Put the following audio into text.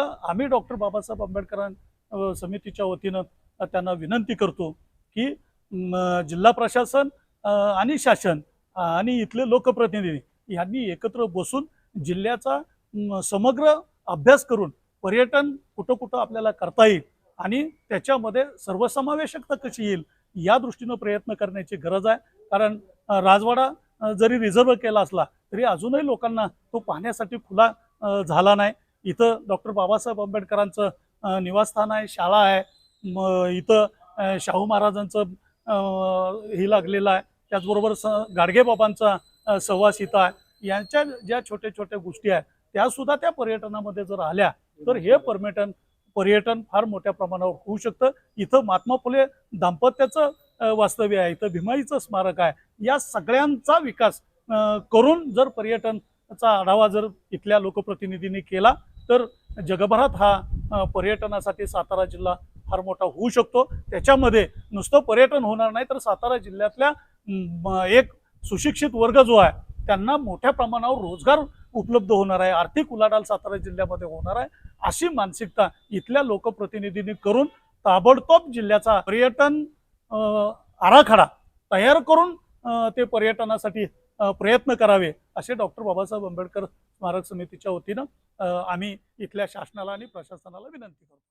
तर आम्ही डॉक्टर बाबासाहेब आंबेडकर समितीच्या वतीनं त्यांना विनंती करतो की जिल्हा प्रशासन आणि शासन आणि इथले लोकप्रतिनिधी यांनी एकत्र बसून जिल्ह्याचा समग्र अभ्यास करून पर्यटन कुठं कुठं आपल्याला करता येईल आणि त्याच्यामध्ये सर्वसमावेशकता कशी येईल या दृष्टीनं प्रयत्न करण्याची गरज आहे. कारण राजवाडा जरी रिझर्व केला असला तरी अजूनही लोकांना तो पाहण्यासाठी खुला झाला नाही. इथं डॉक्टर बाबासाहेब आंबेडकरांचं निवासस्थान आहे शाळा आहे. म इथं शाहू महाराजांचं हे लागलेलं आहे. त्याचबरोबर स गाडगेबाबांचा सहवास इथं आहे. यांच्या ज्या छोट्या छोट्या गोष्टी आहेत त्यासुद्धा त्या पर्यटनामध्ये जर आल्या तर हे पर्यटन पर्यटन फार मोठ्या प्रमाणावर होऊ शकतं. इथं महात्मा फुले दाम्पत्याचं वास्तव्य आहे. इथं भीमाईचं स्मारक आहे. या सगळ्यांचा विकास करून जर पर्यटन चा आढावा जर इथल्या लोकप्रतिनिधींनी केला तर जगभरात हा पर्यटनासाठी सातारा जिल्हा फार मोठा होऊ शकतो. त्याच्यामध्ये नुसतं पर्यटन होणार नाही तर सातारा जिल्ह्यातल्या एक सुशिक्षित वर्ग जो आहे त्यांना मोठ्या प्रमाणावर रोजगार उपलब्ध होणार आहे. आर्थिक उलाढाल सातारा जिल्ह्यामध्ये होणार आहे. अशी मानसिकता इथल्या लोकप्रतिनिधींनी करून ताबडतोब जिल्ह्याचा पर्यटन आराखडा तयार करून ते पर्यटनासाठी प्रयत्न करावे असे डॉक्टर बाबासाहेब आंबेडकर स्मारक समितीच्या वतीनं आम्ही इथल्या शासनाला आणि प्रशासनाला विनंती करतो.